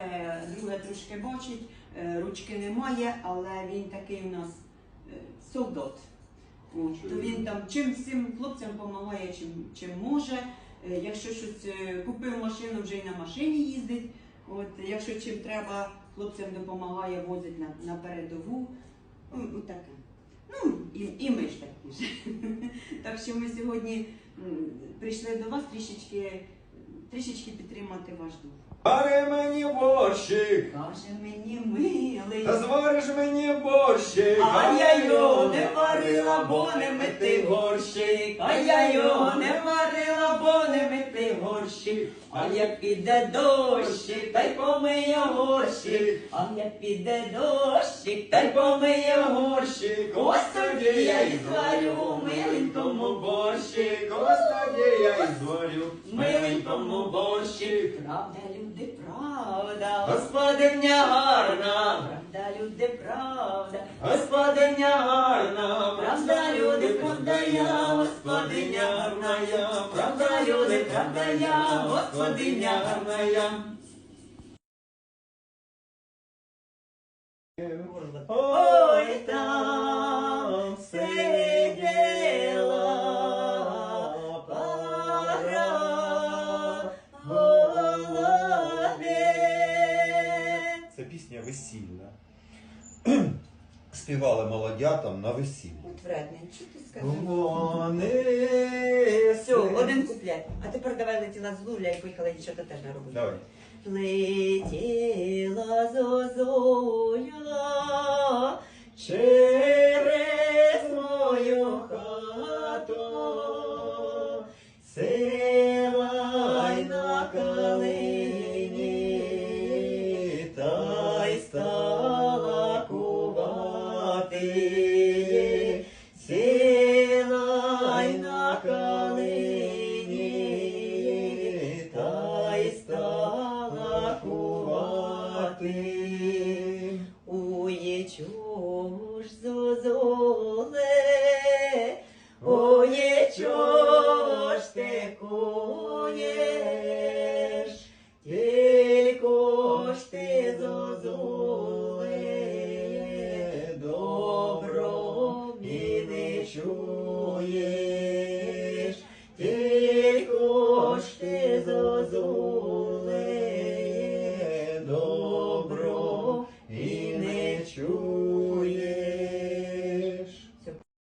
Друге трошки бачить, е, ручки немає, але він такий у нас е, солдат. То він там чим всім хлопцям допомагає, чим, чим може. Е, Якщо щось купив машину, вже й на машині їздить. От, якщо чим треба, хлопцям допомагає, возить на, на передову. Ну, таке. Ну, і, і ми ж такі ж. Так що ми сьогодні прийшли до вас трішечки, трішечки підтримати ваш дух. Вари мені борщик, Каже мені милий. та звариш мені борщик. А я його не варила, бо не мити горщик. А я його не варила, бо не мити горщик. А як піде дощик, та й помиє горщик. А як піде дощик, та й помиє горщик. Ось тоді я і зварю миленькому борщик. Ось я і зварю Миленькому борщик. Правда, люди, правда, господиня гарна. Правда, люди, правда, господиня гарна. Правда, люди, правда, я, господиня гарна я. Правда, люди, правда, я, господиня гарна я. Ой, Це пісня весільна. Співали молодятам на весіллі. Утвердненько, ти скажи. Вони... Все, один куплет. А тепер давай летіла з луля і поїхала нічого що теж не робити. Давай. Летіла зозуля через мою хату, сила й накалила. Ти ує чому зозоле, ує чому.